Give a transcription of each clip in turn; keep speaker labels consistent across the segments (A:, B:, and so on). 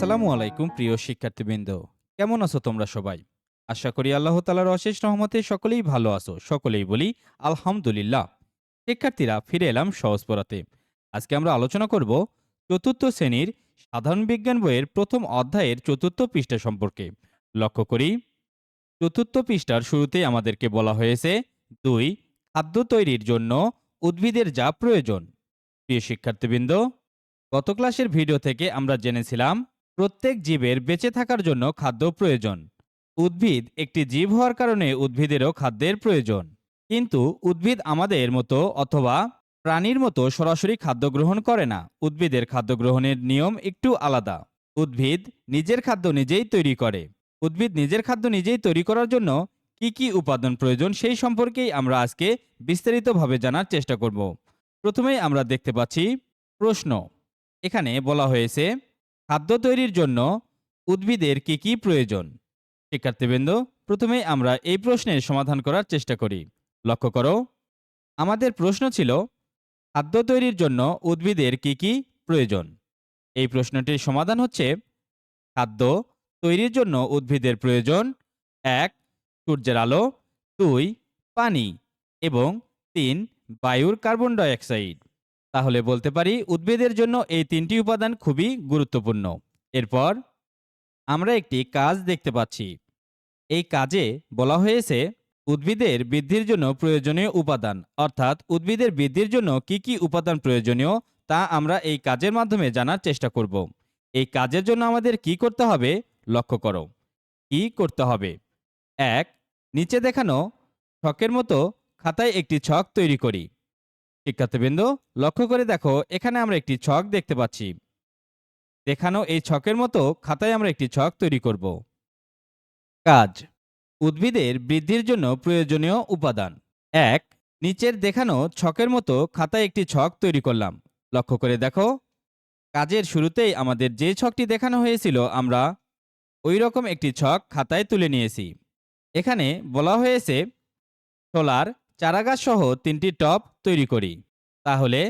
A: আসসালামু আলাইকুম, প্রিয় শিক্ষার্থীবৃন্দ। কেমন আছো তোমরা সবাই? আশা করি আল্লাহ তালার অশেষ রহমতে সকলেই ভালো আছো। সকলেই বলি, আলহামদুলিল্লাহ। শিক্ষার্থীরা, ফিরে এলাম সহজ পড়াতে আজকে আমরা আলোচনা করব চতুর্থ শ্রেণির সাধারণ বিজ্ঞান বইয়ের প্রথম অধ্যায়ের চতুর্থ পৃষ্ঠা সম্পর্কে। লক্ষ্য করি, চতুর্থ পৃষ্ঠার শুরুতেই আমাদেরকে বলা হয়েছে, দুই, খাদ্য তৈরির জন্য উদ্ভিদের যা প্রয়োজন। প্রিয় শিক্ষার্থীবৃন্দ, গত ক্লাসের ভিডিও থেকে আমরা জেনেছিলাম প্রত্যেক জীবের বেঁচে থাকার জন্য খাদ্য প্রয়োজন। উদ্ভিদ একটি জীব হওয়ার কারণে উদ্ভিদেরও খাদ্যের প্রয়োজন। কিন্তু উদ্ভিদ আমাদের মতো অথবা প্রাণীর মতো সরাসরি খাদ্য গ্রহণ করে না। উদ্ভিদের খাদ্য গ্রহণের নিয়ম একটু আলাদা। উদ্ভিদ নিজের খাদ্য নিজেই তৈরি করে। উদ্ভিদ নিজের খাদ্য নিজেই তৈরি করার জন্য কি কি উপাদান প্রয়োজন সেই সম্পর্কেই আমরা আজকে বিস্তারিতভাবে জানার চেষ্টা করব। প্রথমেই আমরা দেখতে পাচ্ছি প্রশ্ন। এখানে বলা হয়েছে খাদ্য তৈরির জন্য উদ্ভিদের কি কি প্রয়োজন? শিক্ষার্থীবৃন্দ, প্রথমে আমরা এই প্রশ্নের সমাধান করার চেষ্টা করি। লক্ষ্য করো, আমাদের প্রশ্ন ছিল, খাদ্য তৈরির জন্য উদ্ভিদের কি কি প্রয়োজন? এই প্রশ্নটির সমাধান হচ্ছে, খাদ্য তৈরির জন্য উদ্ভিদের প্রয়োজন, এক, সূর্যের আলো, দুই, পানি, এবং তিন, বায়ুর কার্বন ডাইঅক্সাইড। তাহলে বলতে পারি উদ্ভিদের জন্য এই তিনটি উপাদান খুবই গুরুত্বপূর্ণ। এরপর আমরা একটি কাজ দেখতে পাচ্ছি। এই কাজে বলা হয়েছে উদ্ভিদের বৃদ্ধির জন্য প্রয়োজনীয় উপাদান, অর্থাৎ উদ্ভিদের বৃদ্ধির জন্য কি কি উপাদান প্রয়োজনীয় তা আমরা এই কাজের মাধ্যমে জানার চেষ্টা করব। এই কাজের জন্য আমাদের কি করতে হবে? লক্ষ্য করো। কি করতে হবে? এক, নিচে দেখানো ছকের মতো খাতায় একটি ছক তৈরি করি। শিক্ষার্থীবৃন্দ লক্ষ্য করে দেখো, এখানে আমরা একটি ছক দেখতে পাচ্ছি। দেখানো এই ছকের মতো খাতায় আমরা একটি ছক তৈরি করব। কাজ, উদ্ভিদের বৃদ্ধির জন্য প্রয়োজনীয় উপাদান। এক, নিচের দেখানো ছকের মতো খাতায় একটি ছক তৈরি করলাম। লক্ষ্য করে দেখো, কাজের শুরুতেই আমাদের যে ছকটি দেখানো হয়েছিল, আমরা ওই রকম একটি ছক খাতায় তুলে নিয়েছি। এখানে বলা হয়েছে, সোলার চারাগাছ সহ তিনটি টব তৈরি করি। তাহলে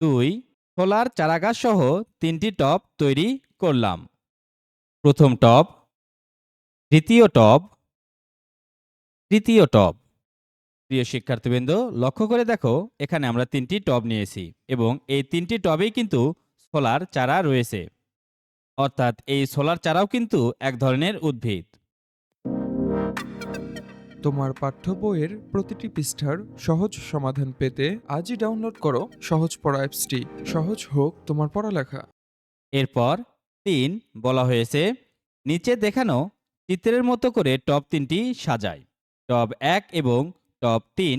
A: দুই চারাগাছ সহ তিনটি টব তৈরি করলাম। প্রথম টব, দ্বিতীয় টব, তৃতীয় টব। প্রিয় শিক্ষার্থীবৃন্দ, লক্ষ্য করে দেখো, এখানে আমরা তিনটি টব নিয়েছি এবং এই তিনটি টবেই কিন্তু সোলার চারা রয়েছে। অর্থাৎ এই সোলার চারাও কিন্তু এক ধরনের উদ্ভিদ।
B: তোমার পাঠ্য বইয়ের প্রতিটি পৃষ্ঠার সহজ সমাধান পেতে আজই ডাউনলোড করো সহজ পড়া অ্যাপসটি। সহজ হোক তোমার পড়ালেখা।
A: এরপর তিন বলা হয়েছে, নিচে দেখানো চিত্রের মতো করে টপ তিনটি সাজায় টব এক এবং টব তিন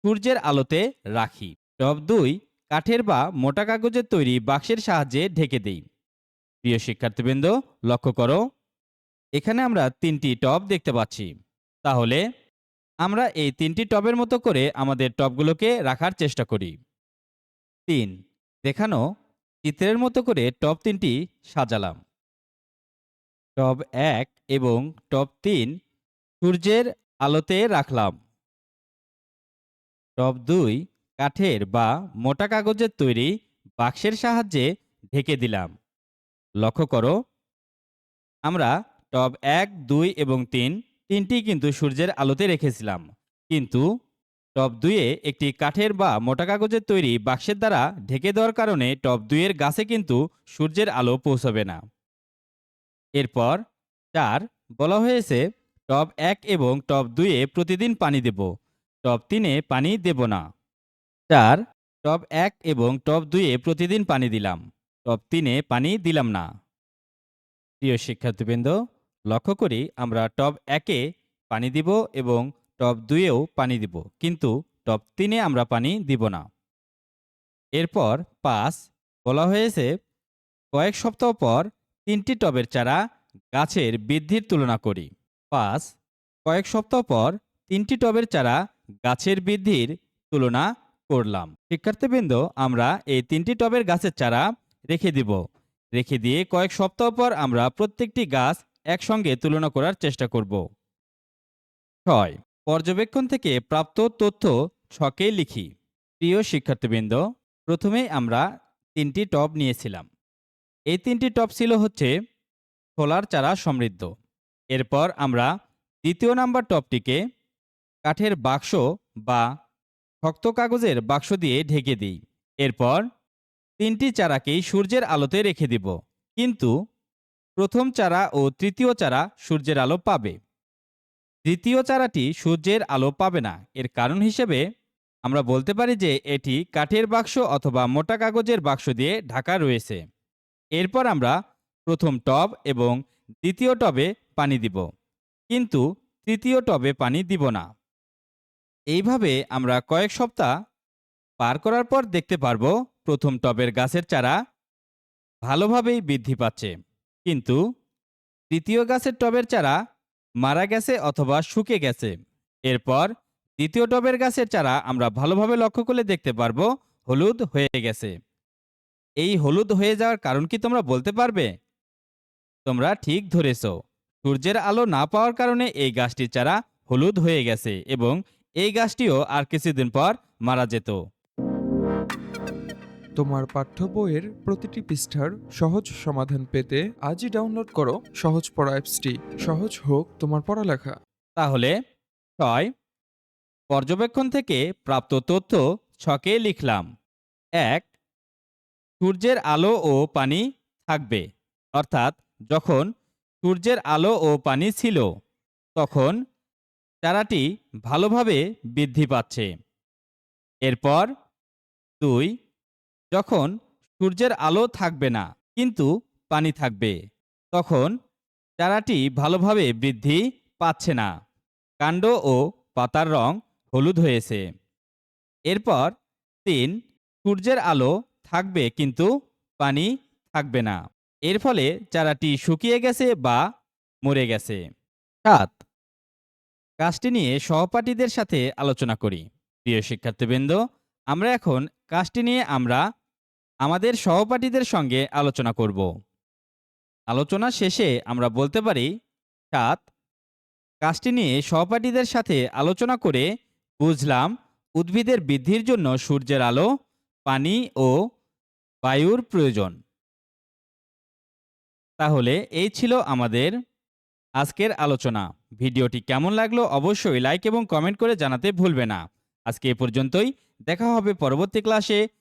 A: সূর্যের আলোতে রাখি। টব দুই কাঠের বা মোটা কাগজের তৈরি বাক্সের সাহায্যে ঢেকে দেই। প্রিয় শিক্ষার্থীবৃন্দ, লক্ষ্য করো, এখানে আমরা তিনটি টব দেখতে পাচ্ছি। তাহলে আমরা এই তিনটি টবের মতো করে আমাদের টবগুলোকে রাখার চেষ্টা করি। তিন, দেখানো চিত্রের মতো করে টপ তিনটি সাজালাম। টব এক এবং টপ তিন সূর্যের আলোতে রাখলাম। টব দুই কাঠের বা মোটা কাগজের তৈরি বাক্সের সাহায্যে ঢেকে দিলাম। লক্ষ্য করো, আমরা টব এক, দুই এবং তিন তিনটি কিন্তু সূর্যের আলোতে রেখেছিলাম। কিন্তু টপ দুইয়ে একটি কাঠের বা মোটা কাগজের তৈরি বাক্সের দ্বারা ঢেকে দেওয়ার কারণে টব দুইয়ের গাছে কিন্তু সূর্যের আলো পৌঁছবে না। এরপর চার, বলা হয়েছে টব এক এবং টপ দুইয়ে প্রতিদিন পানি দেব। টপ তিনে পানি দেব না। চার, টপ এক এবং টপ দুইয়ে প্রতিদিন পানি দিলাম। টপ তিনে পানি দিলাম না। প্রিয় শিক্ষার্থীবৃন্দ লক্ষ্য করি আমরা টব একে পানি দিব এবং টব দুইয়েও পানি দিব, কিন্তু টব তিনে আমরা পানি দিব না। এরপর পাঁচ, বলা হয়েছে, কয়েক সপ্তাহ পর তিনটি টবের চারা গাছের বৃদ্ধির তুলনা করি। পাঁচ, কয়েক সপ্তাহ পর তিনটি টবের চারা গাছের বৃদ্ধির তুলনা করলাম। শিক্ষার্থীবৃন্দ, আমরা এই তিনটি টবের গাছের চারা রেখে দিব। রেখে দিয়ে কয়েক সপ্তাহ পর আমরা প্রত্যেকটি গাছ একসঙ্গে তুলনা করার চেষ্টা করব। ছয়, পর্যবেক্ষণ থেকে প্রাপ্ত তথ্য ছকে লিখি। প্রিয় শিক্ষার্থীবৃন্দ প্রথমেই আমরা তিনটি টব নিয়েছিলাম। এই তিনটি টব ছিল হচ্ছে ছোলার চারা সমৃদ্ধ। এরপর আমরা দ্বিতীয় নাম্বার টবটিকে কাঠের বাক্স বা শক্ত কাগজের বাক্স দিয়ে ঢেকে দিই। এরপর তিনটি চারাকেই সূর্যের আলোতে রেখে দিব। কিন্তু প্রথম চারা ও তৃতীয় চারা সূর্যের আলো পাবে। দ্বিতীয় চারাটি সূর্যের আলো পাবে না। এর কারণ হিসেবে আমরা বলতে পারি যে এটি কাঠের বাক্স অথবা মোটা কাগজের বাক্স দিয়ে ঢাকা রয়েছে। এরপর আমরা প্রথম টব এবং দ্বিতীয় টবে পানি দিব। কিন্তু তৃতীয় টবে পানি দিব না। এইভাবে আমরা কয়েক সপ্তাহ পার করার পর দেখতে পারব প্রথম টবের গাছের চারা ভালোভাবেই বৃদ্ধি পাচ্ছে। কিন্তু তৃতীয় গাছের টবের চারা মারা গেছে অথবা শুকে গেছে। এরপর দ্বিতীয় টবের গাছের চারা আমরা ভালোভাবে লক্ষ্য করলে দেখতে পারব হলুদ হয়ে গেছে। এই হলুদ হয়ে যাওয়ার কারণ কি তোমরা বলতে পারবে? তোমরা ঠিক ধরেছ। সূর্যের আলো না পাওয়ার কারণে এই গাছটির চারা হলুদ হয়ে গেছে এবং এই গাছটিও আর কিছুদিন পর মারা যেত।
B: তোমার পাঠ্য বইয়ের প্রতিটি পৃষ্ঠার সহজ সমাধান পেতে আজই ডাউনলোড করো সহজ পড়া অ্যাপসটি। সহজ হোক তোমার পড়ালেখা।
A: তাহলে ছয়। পর্যবেক্ষণ থেকে প্রাপ্ত তথ্য ছকে লিখলাম। এক। সূর্যের আলো ও পানি থাকবে। অর্থাৎ যখন সূর্যের আলো ও পানি ছিল, তখন চারাটি ভালোভাবে বৃদ্ধি পাচ্ছে। এরপর দুই। যখন সূর্যের আলো থাকবে না, কিন্তু পানি থাকবে, তখন চারাটি ভালোভাবে বৃদ্ধি পাচ্ছে না। কাণ্ড ও পাতার রং হলুদ হয়েছে। এরপর তিন, সূর্যের আলো থাকবে কিন্তু পানি থাকবে না। এর ফলে চারাটি শুকিয়ে গেছে বা মরে গেছে। সাত কাজটি নিয়ে সহপাঠীদের সাথে আলোচনা করি। প্রিয় শিক্ষার্থীবৃন্দ, আমরা এখন কাজটি নিয়ে আমরা আমাদের সহপাঠীদের সঙ্গে আলোচনা করব। আলোচনা শেষে আমরা বলতে পারি, সাত, কাজটি নিয়ে সহপাঠীদের সাথে আলোচনা করে বুঝলাম উদ্ভিদের বৃদ্ধির জন্য সূর্যের আলো, পানি ও বায়ুর প্রয়োজন। তাহলে এই ছিল আমাদের আজকের আলোচনা। ভিডিওটি কেমন লাগল অবশ্যই লাইক এবং কমেন্ট করে জানাতে ভুলবে না। আজকে এ পর্যন্তই। দেখা হবে পরবর্তী ক্লাসে।